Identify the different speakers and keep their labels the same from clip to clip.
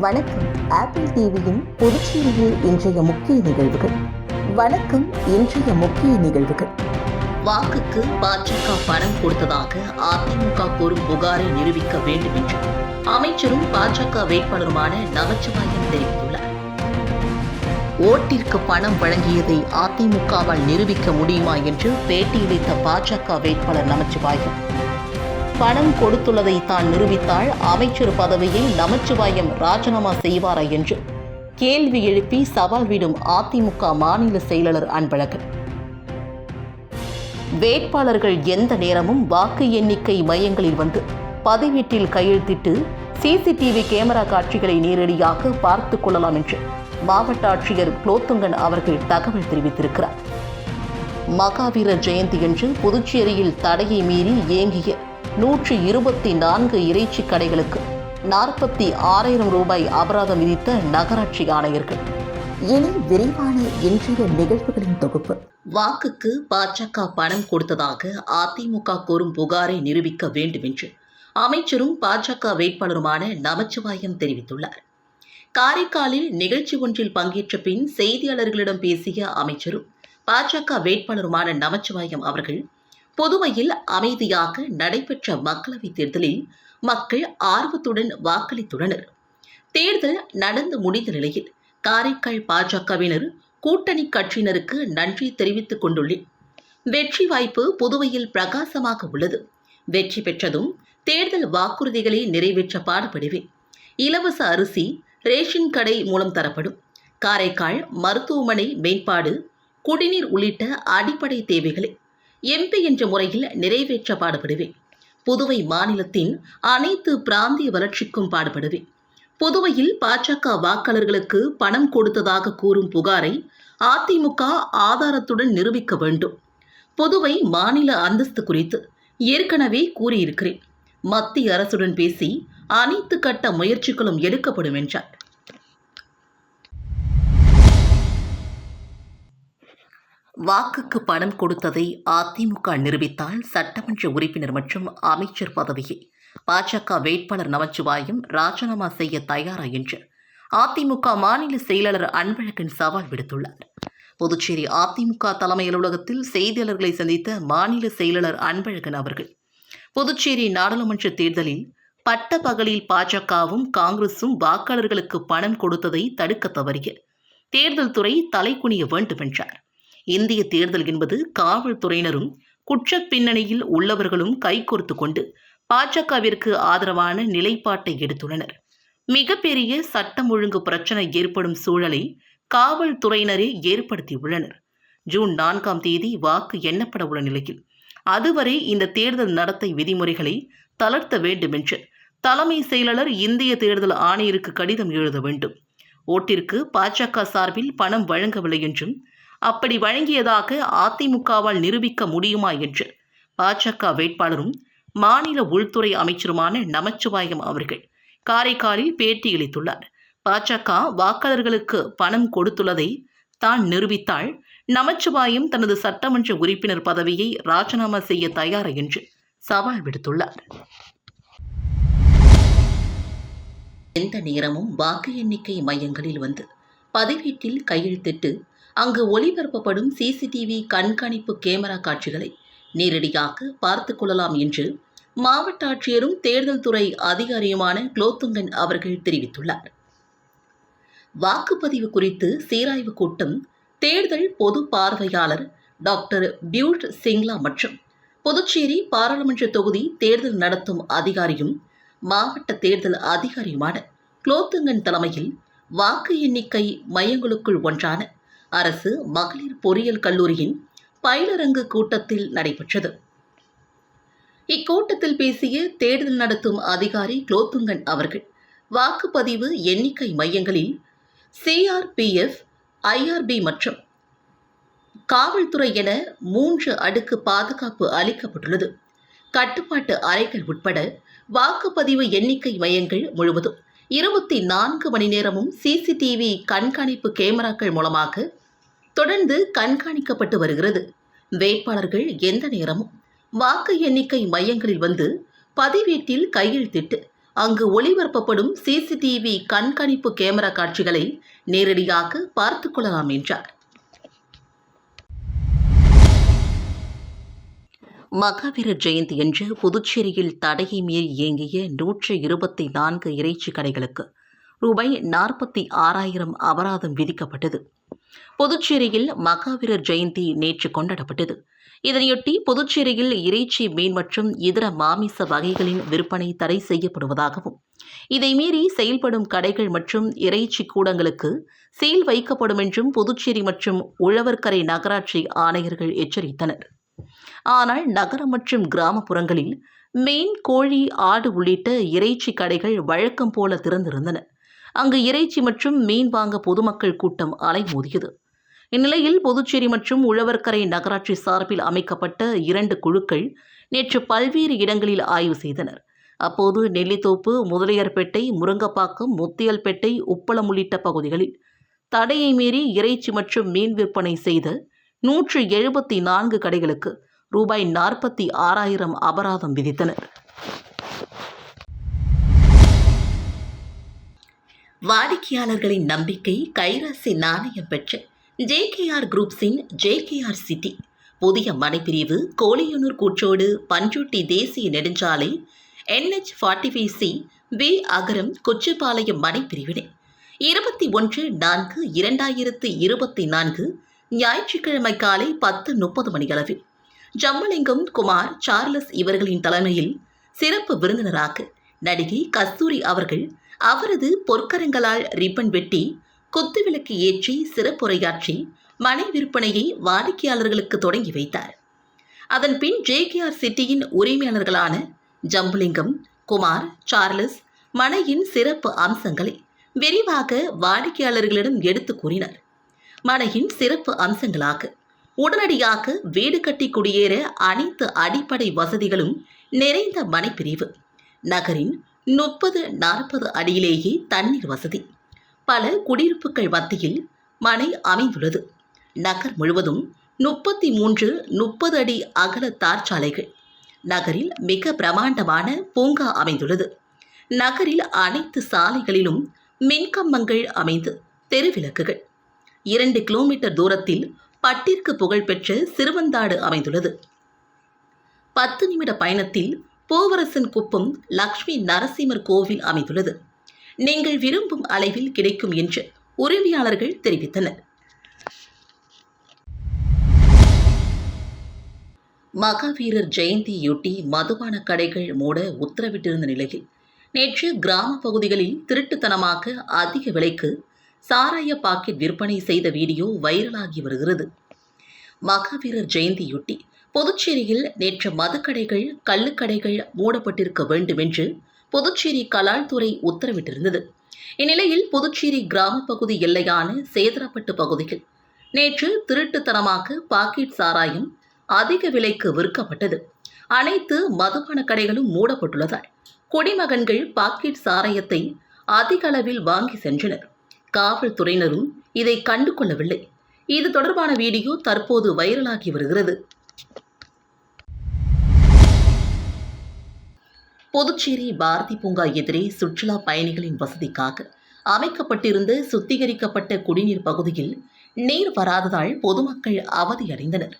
Speaker 1: வணக்கம். ஆப்பிள் டிவியின் புதுச்சேரியில் இன்றைய முக்கிய நிகழ்வுகள். வணக்கம் இன்றைய முக்கிய நிகழ்வுகள். வாக்குக்கு பாஜக பணம் கொடுத்ததாக அதிமுக கூறும் புகாரை நிரூபிக்க வேண்டும் என்று அமைச்சரும் பாஜக வேட்பாளருமான நமச்சிவாயம் தெரிவித்துள்ளார். ஓட்டிற்கு பணம் வழங்கியதை அதிமுகவால் நிரூபிக்க முடியுமா என்று பேட்டியளித்த பாஜக வேட்பாளர் நமச்சிவாயம். பணம் கொடுத்துள்ளதை தான் நிரூபித்தால் அமைச்சர் பதவியை நமச்சிவாயம் ராஜினாமா செய்வாரா என்று கேள்வி எழுப்பி சவால் விடும் அதிமுக மாநில செயலாளர் அன்பழகன். வேட்பாளர்கள் எந்த நேரமும் வாக்கு எண்ணிக்கை மையங்களில் வந்து பதிவீட்டில் கையெழுத்திட்டு சிசிடிவி கேமரா காட்சிகளை நேரடியாக பார்த்துக் கொள்ளலாம் என்று மாவட்ட ஆட்சியர் குலோத்துங்கன் அவர்கள் தகவல் தெரிவித்திருக்கிறார். மகாவீரர் ஜெயந்தியன்று புதுச்சேரியில் தடையை மீறி இயங்கிய நூற்றி இருபத்தி நான்கு இறைச்சி கடைகளுக்கு நாற்பத்தி ஆறாயிரம் ரூபாய் அபராதம் விதித்த நகராட்சி ஆணையர்கள். இனி விரிவான இன்றைய நிகழ்வுகளின் தொகுப்பு. வாக்குக்கு பாஜக பணம் கொடுத்ததாக அதிமுக கூறும் புகாரை நிரூபிக்க வேண்டும் என்று அமைச்சரும் பாஜக வேட்பாளருமான நமச்சிவாயம் தெரிவித்துள்ளார். காரைக்காலில் நிகழ்ச்சி ஒன்றில் பங்கேற்ற பின் செய்தியாளர்களிடம் பேசிய அமைச்சரும் பாஜக வேட்பாளருமான நமச்சிவாயம் அவர்கள் புதுவையில் அமைதியாக நடைபெற்ற மக்களவைத் தேர்தலில் மக்கள் ஆர்வத்துடன் வாக்களித்துள்ளனர். தேர்தல் நடந்து முடிந்த நிலையில் காரைக்கால் பாஜகவினர் கூட்டணி கட்சியினருக்கு நன்றி தெரிவித்துக் கொண்டுள்ளேன். வெற்றி வாய்ப்பு புதுவையில் பிரகாசமாக உள்ளது. வெற்றி பெற்றதும் தேர்தல் வாக்குறுதிகளை நிறைவேற்ற பாடுபடுவேன். இலவச அரிசி ரேஷன் கடை மூலம் தரப்படும். காரைக்கால் மருத்துவமனை மேம்பாடு குடிநீர் உள்ளிட்ட அடிப்படை தேவைகளை. எம்பி என்ற முறையில் நிறைவேற்ற பாடுபடுவேன் புதுவை மாநிலத்தின் அனைத்து பிராந்திய வளர்ச்சிக்கும் பாடுபடுவேன். புதுவையில் பாஜக வாக்காளர்களுக்கு பணம் கொடுத்ததாக கூறும் புகாரை அதிமுக ஆதாரத்துடன் நிரூபிக்க வேண்டும். புதுவை மாநில அந்தஸ்து குறித்து ஏற்கனவே கூறியிருக்கிறேன். மத்திய அரசுடன் பேசி அனைத்து கட்ட முயற்சிகளும் எடுக்கப்படும் என்றார். வாக்குக்கு பணம் கொடுத்ததை அதிமுக நிரூபித்தால் சட்டமன்ற உறுப்பினர் மற்றும் அமைச்சர் பதவியை. பாஜக வேட்பாளர் நமச்சிவாயம் ராஜினாமா செய்ய தயாரா என்று அதிமுக மாநில செயலாளர் அன்பழகன் சவால் விடுத்துள்ளார். புதுச்சேரி அதிமுக தலைமை அலுவலகத்தில் செய்தியாளர்களை சந்தித்த மாநில செயலாளர் அன்பழகன் அவர்கள் புதுச்சேரி நாடாளுமன்ற தேர்தலில் பட்ட பகலில் பாஜகவும் காங்கிரசும் வாக்காளர்களுக்கு பணம் கொடுத்ததை தடுக்க தவறிய தேர்தல் துறை தலைக்குனிய வேண்டும் என்றார். இந்திய தேர்தல் என்பது காவல்துறையினரும் குற்ற பின்னணியில் உள்ளவர்களும் கைகோர்த்து கொண்டு பாஜகவிற்கு ஆதரவான நிலைப்பாட்டை எடுத்துள்ளனர். மிகப்பெரிய சட்டம் ஒழுங்கு பிரச்சனை ஏற்படும் சூழலை காவல்துறையினரே ஏற்படுத்தியுள்ளனர். ஜூன் நான்காம் தேதி வாக்கு எண்ணப்பட உள்ள நிலையில் அதுவரை இந்த தேர்தல் நடத்தை விதிமுறைகளை தளர்த்த வேண்டும் என்று தலைமை செயலாளர் இந்திய தேர்தல் ஆணையருக்கு கடிதம் எழுத வேண்டும். ஓட்டிற்கு பாஜக சார்பில் பணம் வழங்கவில்லை என்றும் அப்படி வழங்கியதாக அதிமுகவால் நிரூபிக்க முடியுமா என்று பாஜக வேட்பாளரும் மாநில உள்துறை அமைச்சருமான நமச்சிவாயம் அவர்கள் காரைக்காலில் பேட்டியளித்துள்ளார் பாஜக வாக்காளர்களுக்கு பணம் கொடுத்துள்ளதை தான் நிரூபித்தால் நமச்சிவாயம் தனது சட்டமன்ற உறுப்பினர் பதவியை ராஜினாமா செய்ய தயார் என்று சவால் விடுத்துள்ளார். எந்த நேரமும் வாக்கு எண்ணிக்கை மையங்களில் வந்து பதிவேட்டில் கையெழுத்திட்டு அங்கு ஒளிபரப்பப்படும் சிசிடிவி கண்காணிப்பு கேமரா காட்சிகளை நேரடியாக பார்த்து கொள்ளலாம் என்று மாவட்ட ஆட்சியரும் தேர்தல் துறை அதிகாரியுமான குலோத்துங்கன் அவர்கள் தெரிவித்துள்ளார். வாக்குப்பதிவு குறித்து சீராய்வு கூட்டம் தேர்தல் பொது பார்வையாளர் டாக்டர் பியூட் சிங்லா மற்றும் புதுச்சேரி பாராளுமன்ற தொகுதி தேர்தல் நடத்தும் அதிகாரியும் மாவட்ட தேர்தல் அதிகாரியுமான குலோத்துங்கன் தலைமையில் வாக்கு எண்ணிக்கை மையங்களுக்குள் ஒன்றான அரசு மகளிர் பொறியியல் கல்லூரியின் பயிலரங்கு கூட்டத்தில் நடைபெற்றது. இக்கூட்டத்தில் பேசிய தேர்தல் நடத்தும் அதிகாரி குலோத்துங்கன் அவர்கள் வாக்குப்பதிவு எண்ணிக்கை மையங்களில் சிஆர்பிஎஃப் ஐஆர்பி மற்றும் காவல்துறை என மூன்று அடுக்கு பாதுகாப்பு அளிக்கப்பட்டுள்ளது. கட்டுப்பாட்டு அறைகள் உட்பட வாக்குப்பதிவு எண்ணிக்கை மையங்கள் முழுவதும் இருபத்தி நான்கு மணி நேரமும் சிசிடிவி கண்காணிப்பு கேமராக்கள் மூலமாக தொடர்ந்து கண்காணிக்கப்பட்டு வருகிறது. வேட்பாளர்கள் எந்த நேரமும் வாக்கு எண்ணிக்கை மையங்களில் வந்து பதிவேட்டில் கையெழுத்திட்டு அங்கு ஒளிபரப்பப்படும் சிசிடிவி கண்காணிப்பு கேமரா காட்சிகளை நேரடியாக பார்த்துக் கொள்ளலாம் என்றார். மகாவீரர் ஜெயந்தி என்று புதுச்சேரியில் தடையை மீறி இயங்கிய நூற்று இருபத்தி நான்கு இறைச்சி கடைகளுக்கு ரூபாய் நாற்பத்தி ஆறாயிரம் அபராதம் விதிக்கப்பட்டது. புதுச்சேரியில் மகாவீரர் ஜெயந்தி நேற்று கொண்டாடப்பட்டது. இதனையொட்டி புதுச்சேரியில் இறைச்சி மீன் மற்றும் இதர மாமிச வகைகளின் விற்பனை தடை செய்யப்படுவதாகவும் இதை மீறி செயல்படும் கடைகள் மற்றும் இறைச்சி கூடங்களுக்கு சீல் வைக்கப்படும் என்றும் புதுச்சேரி மற்றும் உழவர்கரை நகராட்சி ஆணையர்கள் எச்சரித்தனர். ஆனால் நகரம் மற்றும் கிராமப்புறங்களில் மீன் கோழி ஆடு உள்ளிட்ட இறைச்சி கடைகள் வழக்கம் போல திறந்திருந்தன. அங்கு இறைச்சி மற்றும் மீன் வாங்க பொதுமக்கள் கூட்டம் அலைமோதியது. இந்நிலையில் புதுச்சேரி மற்றும் உழவர்கரை நகராட்சி சார்பில் அமைக்கப்பட்ட இரண்டு குழுக்கள் நேற்று பல்வேறு இடங்களில் ஆய்வு செய்தனர். அப்போது நெல்லித்தோப்பு முதலியார்பேட்டை முருங்கப்பாக்கம் முத்தியல்பேட்டை உப்பளம் உள்ளிட்ட பகுதிகளில் தடையை மீறி இறைச்சி மற்றும் மீன் விற்பனை செய்த நூற்று எழுபத்தி நான்கு கடைகளுக்கு ரூபாய் நாற்பத்தி ஆறாயிரம் அபராதம் விதித்தனர். வாடிக்கையாளர்களின் நம்பிக்கை கைராசி நாணயம் பெற்ற ஜேகேஆர் குரூப்ஸின் ஜேகேஆர் சிட்டி. புதிய மனைப்பிரிவு கோலியனூர் கூற்றோடு பஞ்சூட்டி தேசிய நெடுஞ்சாலை NH forty five C V Agaram Kochipalayam மனைப்பிரிவினை. இருபத்தி ஒன்று நான்கு இரண்டாயிரத்து இருபத்தி நான்கு ஞாயிற்றுக்கிழமை காலை பத்து முப்பது மணியளவில். ஜம்மலிங்கம் குமார் சார்லஸ் இவர்களின் தலைமையில் சிறப்பு விருந்தினராக நடிகை கஸ்தூரி அவர்கள் அவரது பொற்கரங்களால் ரிப்பன் வெட்டி குத்துவிளக்கு ஏற்றி சிறப்புரையாற்றி மனை விற்பனையை வாடிக்கையாளர்களுக்கு தொடங்கி வைத்தார். அதன் பின் ஜேகேஆர் சிட்டியின் உரிமையாளர்களான ஜம்புலிங்கம் குமார் சார்லஸ் மனையின் சிறப்பு அம்சங்களை விரிவாக வாடிக்கையாளர்களிடம் எடுத்து கூறினர். மனையின் சிறப்பு அம்சங்களாக உடனடியாக வீடு கட்டி குடியேற அனைத்து அடிப்படை வசதிகளும் நிறைந்த மனைப்பிரிவு நகரின் முப்பது நாற்பது அடியிலேயே தண்ணீர் வசதி. பல குடியிருப்புகள் மத்தியில் மனை அமைந்துள்ளது. நகர் முழுவதும் முப்பத்தி மூன்று முப்பது அடி அகல தார் சாலைகள் நகரில் மிக பிரமாண்டமான பூங்கா அமைந்துள்ளது. நகரில் அனைத்து சாலைகளிலும் மின்கம்பங்கள் அமைந்து தெருவிளக்குகள். இரண்டு கிலோமீட்டர் தூரத்தில் பட்டிற்கு புகழ்பெற்ற சிறுவந்தாடு அமைந்துள்ளது. பத்து நிமிட பயணத்தில் போவரசன் குப்பம் லக்ஷ்மி நரசிம்மர் கோவில் அமைந்துள்ளது. நீங்கள் விரும்பும் அளவில் கிடைக்கும் என்று உரிமையாளர்கள் தெரிவித்தனர். மகாவீரர் ஜெயந்தியொட்டி மதுபான கடைகள் மூட உத்தரவிட்டிருந்த நிலையில் நேற்று கிராம பகுதிகளில் திருட்டுத்தனமாக அதிக விலைக்கு சாராய பாக்கெட் விற்பனை செய்த வீடியோ வைரலாகி வருகிறது. மகாவீரர் ஜெயந்தியொட்டி புதுச்சேரியில் நேற்று மதுக்கடைகள் கள்ளுக்கடைகள் மூடப்பட்டிருக்க வேண்டும் என்று புதுச்சேரி கலால்துறை உத்தரவிட்டிருந்தது. இந்நிலையில் புதுச்சேரி கிராம பகுதி எல்லையான சேதரப்பட்டு பகுதியில் நேற்று திருட்டுத்தனமாக பாக்கெட் சாராயம் அதிக விலைக்கு விற்கப்பட்டது. அனைத்து மதுபான கடைகளும் மூடப்பட்டுள்ளதால் குடிமகன்கள் பாக்கெட் சாராயத்தை அதிக அளவில் வாங்கி சென்றனர். காவல்துறையினரும் இதை கண்டு கொள்ளவில்லை இது தொடர்பான வீடியோ தற்போது வைரலாகி வருகிறது. புதுச்சேரி பாரதி பூங்கா எதிரே சுற்றுலா பயணிகளின் வசதிக்காக அமைக்கப்பட்டிருந்த சுத்திகரிக்கப்பட்ட குடிநீர் பகுதியில் நீர் வராததால் பொதுமக்கள் அவதியடைந்தனர்.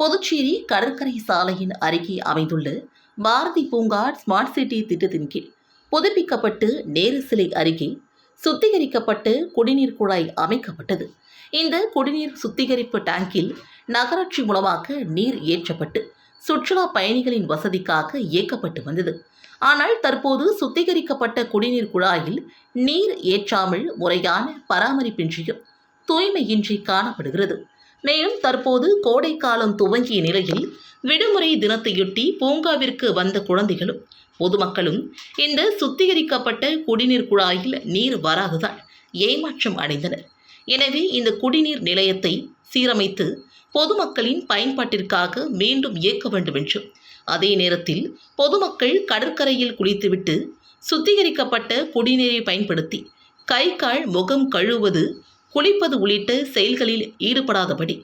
Speaker 1: புதுச்சேரி கடற்கரை சாலையின் அருகே அமைந்துள்ள பாரதி பூங்கா ஸ்மார்ட் சிட்டி திட்டத்தின் கீழ் புதுப்பிக்கப்பட்டு நேரு சிலை அருகே சுத்திகரிக்கப்பட்டு குடிநீர் குழாய் அமைக்கப்பட்டது. இந்த குடிநீர் சுத்திகரிப்பு டேங்கில் நகராட்சி மூலமாக நீர் ஏற்றப்பட்டு சுற்றுலா பயணிகளின் வசதிக்காக இயக்கப்பட்டு வந்தது. ஆனால் தற்போது சுத்திகரிக்கப்பட்ட குடிநீர் குழாயில் நீர் ஏற்றாமல் முறையான பராமரிப்பின்றியும் தூய்மையின்றி காணப்படுகிறது. மேலும் தற்போது கோடை காலம் துவங்கிய நிலையில் விடுமுறை தினத்தையொட்டி பூங்காவிற்கு வந்த குழந்தைகளும் பொதுமக்களும் இந்த சுத்திகரிக்கப்பட்ட குடிநீர் குழாயில் நீர் வராததால் ஏமாற்றம் அடைந்தனர். எனவே இந்த குடிநீர் நிலையத்தை சீரமைத்து பொதுமக்களின் பயன்பாட்டிற்காக மீண்டும் இயக்க வேண்டும் என்றும் அதே நேரத்தில் பொதுமக்கள் கடற்கரையில் குளித்துவிட்டு சுத்திகரிக்கப்பட்ட குடிநீரை பயன்படுத்தி கை கால் முகம் கழுவது குளிப்பது உள்ளிட்ட செயல்களில் ஈடுபடாதபடி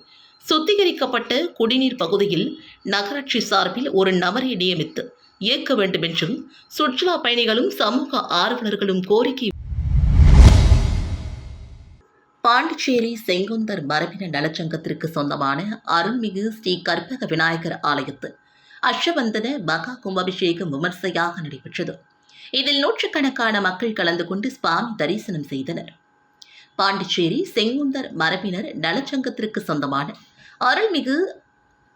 Speaker 1: சுத்திகரிக்கப்பட்ட குடிநீர் பகுதியில் நகராட்சி சார்பில் ஒரு நபரை நியமித்து இயக்க வேண்டும் என்றும் சுற்றுலா பயணிகளும் சமூக ஆர்வலர்களும் கோரிக்கை பாண்டிச்சேரி செங்குந்தர் மரபின நலச்சங்கத்திற்கு சொந்தமான அருள்மிகு ஸ்ரீ கற்பக விநாயகர் ஆலயத்தில் அஷ்டவந்தன மகா கும்பாபிஷேகம் விமர்சையாக நடைபெற்றது. இதில் நூற்றுக்கணக்கான மக்கள் கலந்து கொண்டு சுவாமி தரிசனம் செய்தனர். பாண்டிச்சேரி செங்குந்தர் மரபினர் நலச்சங்கத்திற்கு சொந்தமான அருள்மிகு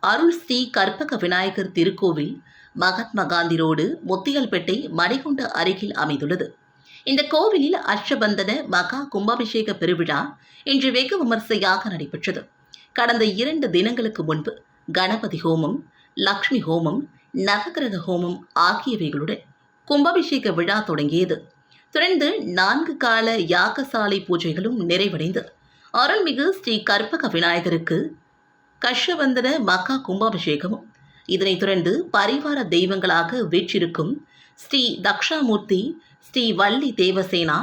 Speaker 1: அருள் ஸ்ரீ கற்பக விநாயகர் திருக்கோவில் மகாத்மா காந்தி ரோடு முத்தியல்பேட்டை மணிகுண்ட அருகில் அமைந்துள்ளது. இந்த கோவிலில் அஷ்டபந்தன மகா கும்பாபிஷேக பெருவிழா இன்று வெகு விமர்சையாக நடைபெற்றது. கடந்த இரண்டு தினங்களுக்கு முன்பு கணபதி ஹோமம் லக்ஷ்மி ஹோமம் நவகிரக ஹோமம் ஆகியவைகளுடன் கும்பாபிஷேக விழா தொடங்கியது. தொடர்ந்து நான்கு கால யாகசாலை பூஜைகளும் நிறைவடைந்து அருள்மிகு ஸ்ரீ கற்பக விநாயகருக்கு கஷவந்தன மகா கும்பாபிஷேகமும் இதனைத் தொடர்ந்து பரிவார தெய்வங்களாக வீற்றிருக்கும் ஸ்ரீ தக்ஷாமூர்த்தி ஸ்ரீ வள்ளி தேவசேனா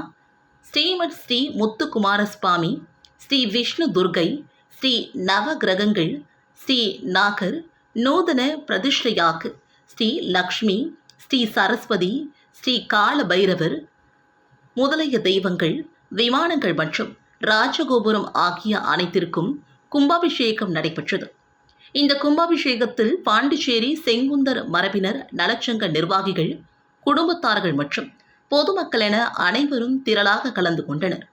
Speaker 1: ஸ்ரீமத் ஸ்ரீ முத்துக்குமாரசுவாமி ஸ்ரீ விஷ்ணு துர்கை ஸ்ரீ நவகிரகங்கள் ஸ்ரீ நாகர் நூதன பிரதிஷ்டையாக்கு ஸ்ரீ லக்ஷ்மி ஸ்ரீ சரஸ்வதி ஸ்ரீ கால பைரவர் முதலிய தெய்வங்கள் விமானங்கள் மற்றும் ராஜகோபுரம் ஆகிய அனைத்திற்கும் கும்பாபிஷேகம் நடைபெற்றது. இந்த கும்பாபிஷேகத்தில் பாண்டிச்சேரி செங்குந்தர் மரபினர் நலச்சங்க நிர்வாகிகள் குடும்பத்தார்கள் மற்றும் பொதுமக்கள் என அனைவரும் திரளாக கலந்து கொண்டனர்.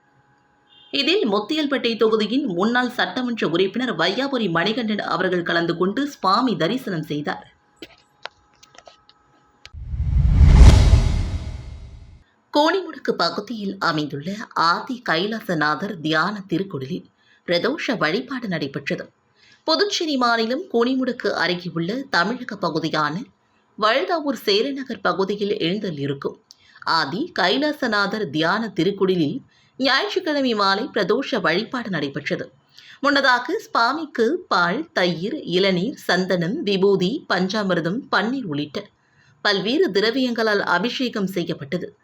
Speaker 1: இதில் முத்தியல்பேட்டை தொகுதியின் முன்னாள் சட்டமன்ற உறுப்பினர் வையாபுரி மணிகண்டன் அவர்கள் கலந்து கொண்டு சுவாமி தரிசனம் செய்தார். கோணிமுடுக்கு பகுதியில் அமைந்துள்ள ஆதி கைலாசநாதர் தியான திருக்குடலில் பிரதோஷ வழிபாடு நடைபெற்றது. புதுச்சேரி மாநிலம் கோணிமுடுக்கு அருகே உள்ள தமிழக பகுதியான வழுதாவூர் சேரநகர் பகுதியில் எழுந்தல் இருக்கும். ஆதி கைலாசநாதர் தியான திருக்குடிலில் ஞாயிற்றுக்கிழமை மாலை பிரதோஷ வழிபாடு நடைபெற்றது. முன்னதாக சுவாமிக்கு பால் தயிர் இளநீர் சந்தனம் விபூதி பஞ்சாமிர்தம் பன்னீர் உள்ளிட்ட பல்வேறு திரவியங்களால் அபிஷேகம் செய்யப்பட்டது.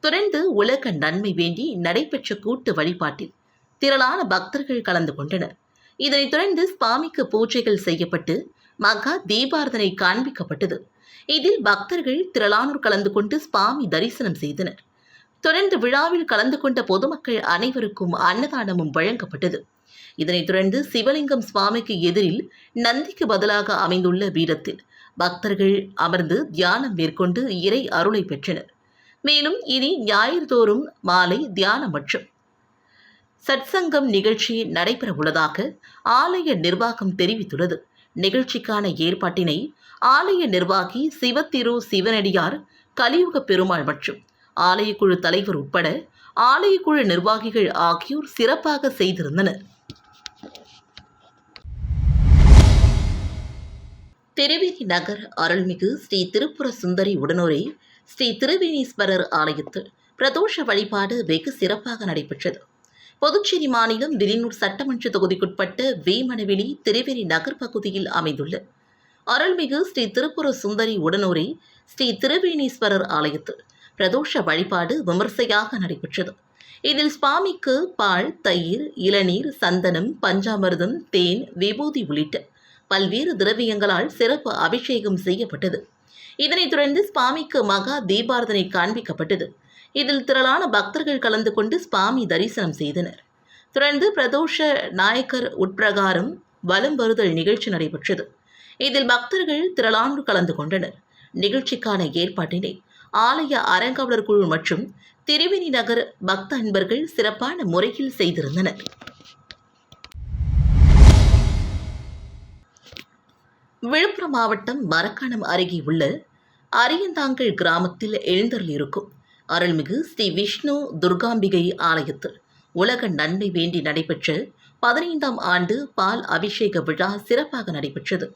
Speaker 1: தொடர்ந்து உலக நன்மை வேண்டி நடைபெற்ற கூட்டு வழிபாட்டில் திரளான பக்தர்கள் கலந்து கொண்டனர். இதனைத் தொடர்ந்து சுவாமிக்கு பூஜைகள் செய்யப்பட்டு மகா தீபாரதனை காண்பிக்கப்பட்டது. இதில் பக்தர்கள் திரளானோர் கலந்து கொண்டு சுவாமி தரிசனம் செய்தனர். தொடர்ந்து விழாவில் கலந்து கொண்ட பொதுமக்கள் அனைவருக்கும் அன்னதானமும் வழங்கப்பட்டது. இதனைத் தொடர்ந்து சிவலிங்கம் சுவாமிக்கு எதிரில் நந்திக்கு பதிலாக அமைந்துள்ள பீடத்தில் பக்தர்கள் அமர்ந்து தியானம் மேற்கொண்டு இறை அருளை பெற்றனர். மேலும் இனி ஞாயிறு தோறும் மாலை தியானம் மற்றும் சத்சங்கம் நிகழ்ச்சி நடைபெற உள்ளதாக ஆலய நிர்வாகம் தெரிவித்துள்ளது. நிகழ்ச்சிக்கான ஏற்பாட்டினை ஆலய நிர்வாகி சிவத்திரு சிவனடியார் கலியுக பெருமாள் மற்றும் ஆலயக்குழு தலைவர் உட்பட ஆலயக்குழு நிர்வாகிகள் ஆகியோர் சிறப்பாக செய்திருந்தனர். திருவேணி நகர் அருள்மிகு ஸ்ரீ திருப்புர சுந்தரி உடனோரே ஸ்ரீ திருவேணீஸ்வரர் ஆலயத்தில் பிரதோஷ வழிபாடு வெகு சிறப்பாக நடைபெற்றது. புதுச்சேரி மாநிலம் வில்லியனூர் சட்டமன்ற தொகுதிக்குட்பட்ட வேமனவெளி திருவேணி நகர் பகுதியில் அமைந்துள்ள அருள்மிகு ஸ்ரீ திருப்புர சுந்தரி உடனூரை ஸ்ரீ திருவேணீஸ்வரர் ஆலயத்தில் பிரதோஷ வழிபாடு விமர்சையாக நடைபெற்றது. இதில் சுவாமிக்கு பால் தயிர் இளநீர் சந்தனம் பஞ்சாமிர்தம் தேன் விபூதி உள்ளிட்ட பல்வேறு திரவியங்களால் சிறப்பு அபிஷேகம் செய்யப்பட்டது. இதனைத் தொடர்ந்து சுவாமிக்கு மகா தீபாரதனை காண்பிக்கப்பட்டது. இதில் திரளான பக்தர்கள் கலந்து கொண்டு சுவாமி தரிசனம் செய்தனர். தொடர்ந்து பிரதோஷ நாயக்கர் உட்பிரகாரம் வலம் வருதல் நிகழ்ச்சி நடைபெற்றது. இதில் பக்தர்கள் திரளானோர் கலந்து கொண்டனர். நிகழ்ச்சிக்கான ஏற்பாட்டினை ஆலய அரங்காவலர் குழு மற்றும் திருவேணி நகர் பக்த அன்பர்கள் சிறப்பான முறையில் செய்திருந்தனர். விழுப்புரம் மாவட்டம் மரக்காணம் அருகே உள்ள அரியந்தாங்கல் கிராமத்தில் எழுந்தருளிருக்கும் அருள்மிகு ஸ்ரீ விஷ்ணு துர்காம்பிகை ஆலயத்தில் உலக நன்மை வேண்டி நடைபெற்ற பதினைந்தாம் ஆண்டு பால் அபிஷேக விழா சிறப்பாக நடைபெற்றது.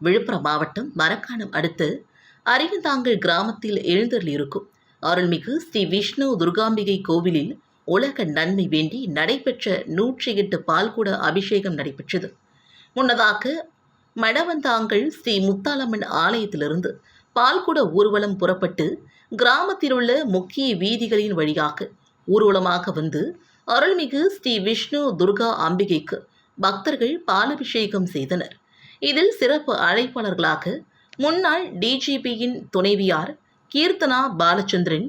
Speaker 1: விழுப்புரம் மாவட்டம் மரக்காணம் அடுத்து அரியந்தாங்கல் கிராமத்தில் எழுந்தருளிருக்கும் அருள்மிகு ஸ்ரீ விஷ்ணு துர்காம்பிகை கோவிலில் உலக நன்மை வேண்டி நடைபெற்ற நூற்றி எட்டு பால்குட அபிஷேகம் நடைபெற்றது. முன்னதாக மடவந்தாங்கல் ஸ்ரீ முத்தாலம்மன் ஆலயத்திலிருந்து பால்குட ஊர்வலம் புறப்பட்டு கிராமத்தில் உள்ள முக்கிய வீதிகளின் வழியாக ஊர்வலமாக வந்து அருள்மிகு ஸ்ரீ விஷ்ணு துர்கா அம்பிகைக்கு பக்தர்கள் பாலபிஷேகம் செய்தனர். இதில் சிறப்பு அழைப்பாளர்களாக முன்னாள் டிஜிபியின் துணைவியார் கீர்த்தனா பாலச்சந்திரன்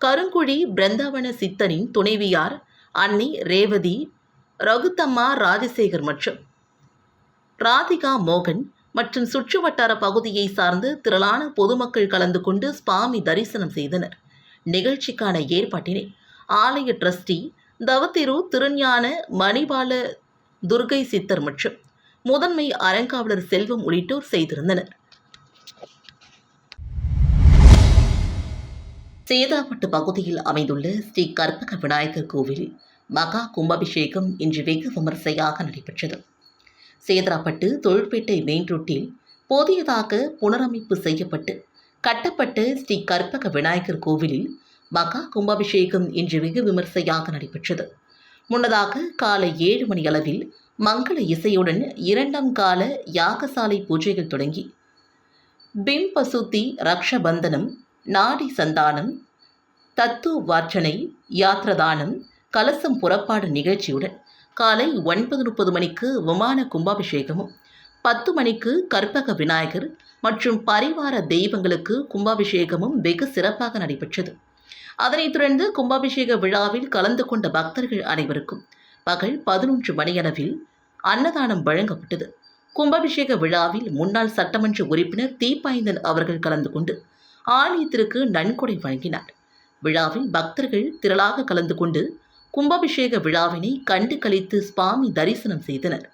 Speaker 1: கருங்குழி பிருந்தாவன சித்தனின் துணைவியார் அன்னி ரேவதி ரகுத்தம்மா ராஜசேகர் மற்றும் ராதிகா மோகன் மற்றும் சுற்றுவட்டார பகுதியை சார்ந்து திரளான பொதுமக்கள் கலந்து கொண்டு சுவாமி தரிசனம் செய்தனர். நிகழ்ச்சிக்கான ஏற்பாட்டினை ஆலய ட்ரஸ்டி தவத்திரு திருஞான மணிபால துர்கை சித்தர் மற்றும் முதன்மை அறங்காவலர் செல்வம் உள்ளிட்டோர் செய்திருந்தனர். சேதாப்பட்டு பகுதியில் அமைந்துள்ள ஸ்ரீ கற்பக விநாயகர் கோவிலில் மகா கும்பாபிஷேகம் இன்று வெகு விமர்சையாக நடைபெற்றது. சேதராப்பட்டு தொழிற்பேட்டை மெயின் ரோட்டில் புதியதாக புனரமைப்பு செய்யப்பட்டு கட்டப்பட்ட ஸ்ரீ கற்பக விநாயகர் கோவிலில் மகா கும்பாபிஷேகம் இன்று வெகு விமர்சையாக நடைபெற்றது. முன்னதாக காலை ஏழு மணி அளவில் மங்கள இசையுடன் இரண்டாம் கால யாகசாலை பூஜைகள் தொடங்கி. பிம்பசுத்தி ரக்ஷபந்தனம் நாடி சந்தானம் தத்து வார்ச்சனை யாத்ரதானம் கலசம் புறப்பாடு நிகழ்ச்சியுடன் காலை ஒன்பது முப்பது மணிக்கு விமான கும்பாபிஷேகமும் பத்து மணிக்கு கற்பக விநாயகர் மற்றும் பரிவார தெய்வங்களுக்கு கும்பாபிஷேகமும் வெகு சிறப்பாக நடைபெற்றது. அதனைத் தொடர்ந்து கும்பாபிஷேக விழாவில் கலந்து கொண்ட பக்தர்கள் அனைவருக்கும் பகல் பதினொன்று மணியளவில் அன்னதானம் வழங்கப்பட்டது. கும்பாபிஷேக விழாவில் முன்னாள் சட்டமன்ற உறுப்பினர் தீபாய்ந்தன் அவர்கள் கலந்து கொண்டு ஆலயத்திற்கு நன்கொடை வழங்கினார். விழாவில் பக்தர்கள் திரளாக கலந்து கொண்டு கும்பாபிஷேக விழாவினை கண்டு கழித்து சுவாமி தரிசனம் செய்தனர்.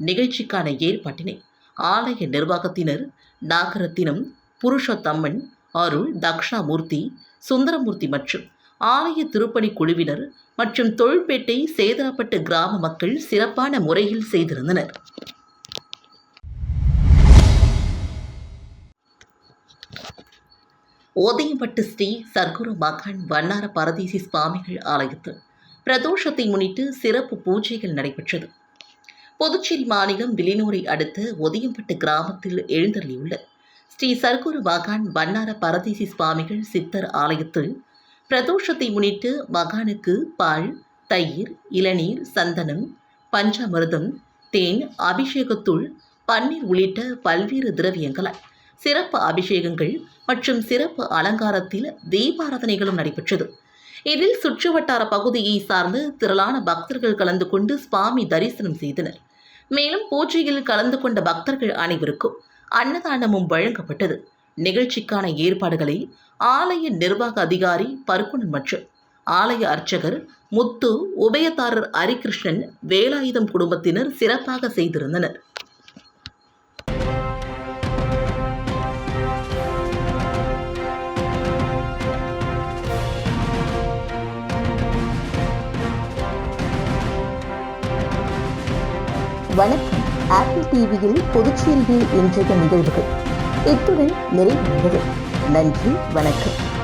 Speaker 1: நிகழ்ச்சிக்கான ஏற்பாட்டினை ஆலய நிர்வாகத்தினர் நாகரத்தினம் புருஷோத்தம்மன் அருள் தக்ஷாமூர்த்தி சுந்தரமூர்த்தி மற்றும் ஆலய திருப்பணி குழுவினர் மற்றும் தொழில்பேட்டை சேதனப்பட்டு கிராம மக்கள் சிறப்பான முறையில் செய்திருந்தனர். ஓதையம்பட்டு ஸ்ரீ சர்க்குரு மகான் வண்ணார பரதேசி சுவாமிகள் ஆலயத்தில் பிரதோஷத்தை முன்னிட்டு சிறப்பு பூஜைகள் நடைபெற்றது. புதுச்சேரி மாநிலம் விலினூரை அடுத்த ஒதியம்பட்டு கிராமத்தில் எழுந்தருளியுள்ள ஸ்ரீ சர்க்குரு மகான் வண்ணார பரதேசி சுவாமிகள் சித்தர் ஆலயத்தில் பிரதோஷத்தை முன்னிட்டு மகானுக்கு பால் தயிர் இளநீர் சந்தனம் பஞ்சாமிர்தம் தேன் அபிஷேகத்துள் பன்னீர் உள்ளிட்ட பல்வேறு திரவியங்களால் சிறப்பு அபிஷேகங்கள் மற்றும் சிறப்பு அலங்காரத்தில் தீபாராதனைகளும் நடைபெற்றது. இதில் சுற்றுவட்டார பகுதியை சார்ந்து திரளான பக்தர்கள் கலந்து கொண்டு சுவாமி தரிசனம் செய்தனர். மேலும் பூஜையில் கலந்து கொண்ட பக்தர்கள் அனைவருக்கும் அன்னதானமும் வழங்கப்பட்டது. நிகழ்ச்சிக்கான ஏற்பாடுகளை ஆலய நிர்வாக அதிகாரி பருக்குணன் மற்றும் ஆலய அர்ச்சகர் முத்து உபயதாரர் ஹரிகிருஷ்ணன் வேலாயுதம் குடும்பத்தினர் சிறப்பாக செய்திருந்தனர்.
Speaker 2: வணக்கம். ஆப்பிள் டிவியில் புதுச்சேரியில் இன்றைய நிகழ்வுகள். இத்துடன் நிறைவடைகிறது நன்றி வணக்கம்.